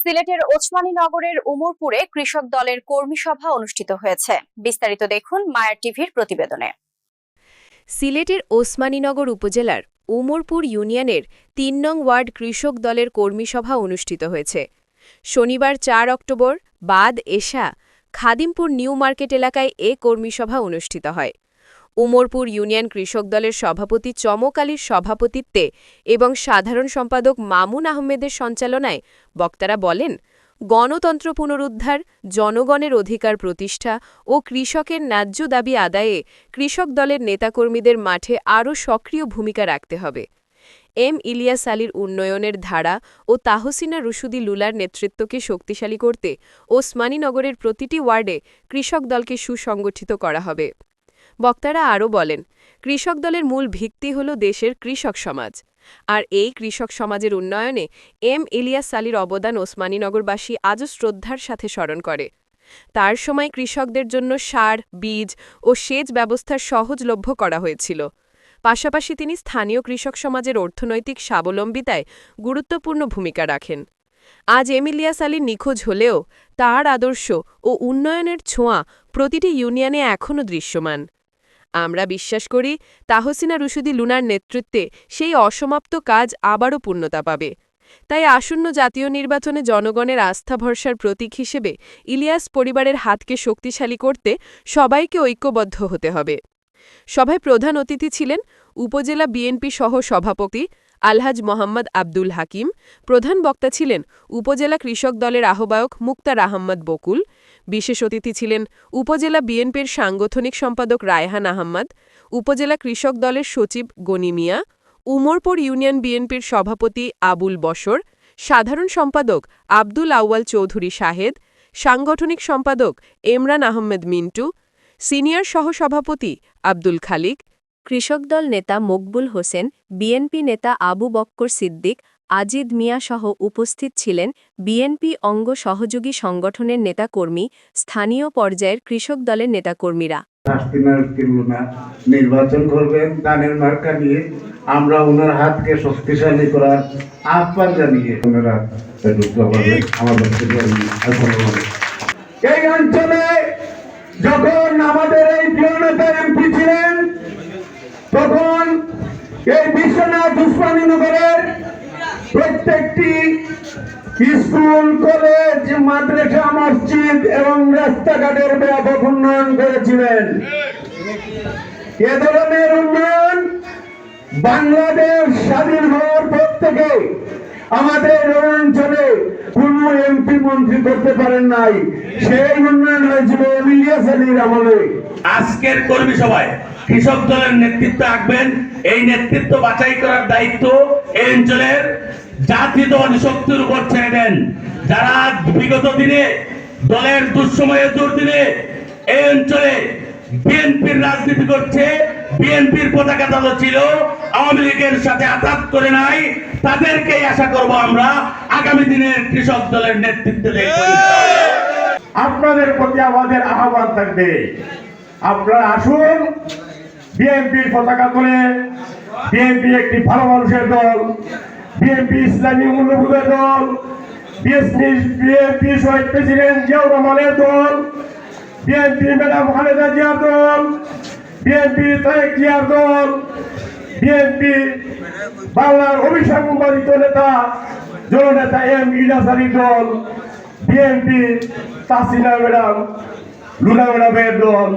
সিলেটের ওসমানী নগরের উমরপুরে কৃষক দলের কর্মী সভা অনুষ্ঠিত হয়েছে। বিস্তারিত দেখুন মায়ার টিভির প্রতিবেদনে। সিলেটের ওসমানীনগর উপজেলার উমরপুর ইউনিয়নের তিন নং ওয়ার্ড কৃষক দলের কর্মী সভা অনুষ্ঠিত হয়েছে। শনিবার চার অক্টোবর, বাদ এশা, খাদিমপুর নিউ মার্কেট এলাকায় এ কর্মী সভা অনুষ্ঠিত হয়। উমরপুর ইউনিয়ন কৃষক দলের সভাপতি চমক আলীর সভাপতিত্বে এবং সাধারণ সম্পাদক মামুন আহমেদের সঞ্চালনায় বক্তারা বলেন, গণতন্ত্র পুনরুদ্ধার, জনগণের অধিকার প্রতিষ্ঠা ও কৃষকের ন্যায্য দাবি আদায়ে কৃষক দলের নেতাকর্মীদের মাঠে আরও সক্রিয় ভূমিকা রাখতে হবে। এম ইলিয়াস আলীর উন্নয়নের ধারা ও তাহসিনা রুশুদি লুলার নেতৃত্বকে শক্তিশালী করতে ওসমানীনগরের প্রতিটি ওয়ার্ডে কৃষক দলকে সুসংগঠিত করা হবে। বক্তারা আরও বলেন, কৃষক দলের মূল ভিত্তি হল দেশের কৃষক সমাজ। আর এই কৃষক সমাজের উন্নয়নে এম ইলিয়াস আলীর অবদান ওসমানীনগরবাসী আজও শ্রদ্ধার সাথে স্মরণ করে। তার সময় কৃষকদের জন্য সার, বীজ ও সেচ ব্যবস্থার সহজলভ্য করা হয়েছিল। পাশাপাশি তিনি স্থানীয় কৃষক সমাজের অর্থনৈতিক স্বাবলম্বিতায় গুরুত্বপূর্ণ ভূমিকা রাখেন। আজ এমিলিয়াস আলী নিখোঁজ হলেও তার আদর্শ ও উন্নয়নের ছোঁয়া প্রতিটি ইউনিয়নে এখনও দৃশ্যমান। আমরা বিশ্বাস করি তাহসিনা রুশুদি লুনার নেতৃত্বে সেই অসমাপ্ত কাজ আবারও পূর্ণতা পাবে। তাই আসন্ন জাতীয় নির্বাচনে জনগণের আস্থা ভরসার প্রতীক হিসেবে ইলিয়াস পরিবারের হাতকে শক্তিশালী করতে সবাইকে ঐক্যবদ্ধ হতে হবে। সভায় প্রধান অতিথি ছিলেন উপজেলা বিএনপি সহ সভাপতি আলহাজ মোহাম্মদ আব্দুল হাকিম, প্রধান বক্তা ছিলেন উপজেলা কৃষক দলের আহ্বায়ক মুক্তার আহম্মদ বকুল, বিশেষ অতিথি ছিলেন উপজেলা বিএনপির সাংগঠনিক সম্পাদক রায়হান আহম্মদ, উপজেলা কৃষক দলের সচিব গনি মিয়া, উমরপুর ইউনিয়ন বিএনপির সভাপতি আবুল বসর সাধারণ সম্পাদক আব্দুল আউয়াল চৌধুরী শাহেদ, সাংগঠনিক সম্পাদক এমরান আহমেদ মিন্টু, সিনিয়র সহসভাপতি আব্দুল খালিক কৃষক দল নেতা মকবুল হোসেন, বিএনপি নেতা আবু বক্কর সিদ্দিক, আজিদ মিয়া সহ উপস্থিত ছিলেন বিএনপি অঙ্গ সহযোগী সংগঠনের নেতাকর্মী, স্থানীয় পর্যায়ের কৃষক দলের নেতাকর্মীরা। নির্বাচন করবেন, দানের মার্কা নিয়ে আমরা ওনার হাতকে শক্তিশালী করার আহ্বান জানিয়ে ওনারা যখন আমাদের এই প্রিয় নেতা তখন এই বিশ্বনাথ উসমানী নগরের প্রত্যেকটি স্কুল, কলেজ, মাদ্রাসা, মসজিদ এবং রাস্তাঘাটের ব্যাপক উন্নয়ন করেছিলেন। এ ধরনের উন্নয়ন বাংলাদেশ স্বাধীন হওয়ার পর থেকে আমাদের এই অঞ্চলে কোন এমপি মন্ত্রী করতে পারেন নাই। সেই উন্নয়ন হয়েছিল ইলিয়াস আলীর আমলে। আজকের কর্মী সভায় কৃষক দলের নেতৃত্ব আঁকবেন এই নেতৃত্ব বাছাই করার দায়িত্ব এই অঞ্চলের জাতি দল শক্তির উপর ছেড়ে দেন। যারা বিগত দিনে দলের দুঃসময়ে দুর্দিনে এই অঞ্চলে বিএনপির রাজনীতি করছে, বিএনপির পতাকা দল ছিল, আওয়ামী লীগের সাথে আঘাত করে নাই, তাদেরকেই আশা করব আমরা আগামী দিনের কৃষক দলের নেতৃত্বে দেখব আপনাদের প্রতি আমাদের আহ্বান থাকবে। আপনারা আসুন বিএনপির পতাকা তোলে বিএনপি একটি ভালো মানুষের দল বিএনপি ইসলামী মূল্যবোধের দল বিএনপি শহীদ প্রেসিডেন্ট জিয়াউর রহমানের দল বিএনপি ম্যাডাম খালেদা জিয়ার দল বিএনপি তারেক জিয়ার দল বিএনপি বাংলার অভিসংবাদিত নেতা জননেতা এম ইলাস আলী দল বিএনপি তাসিনা ম্যাডাম লুনা ম্যাডামের দল।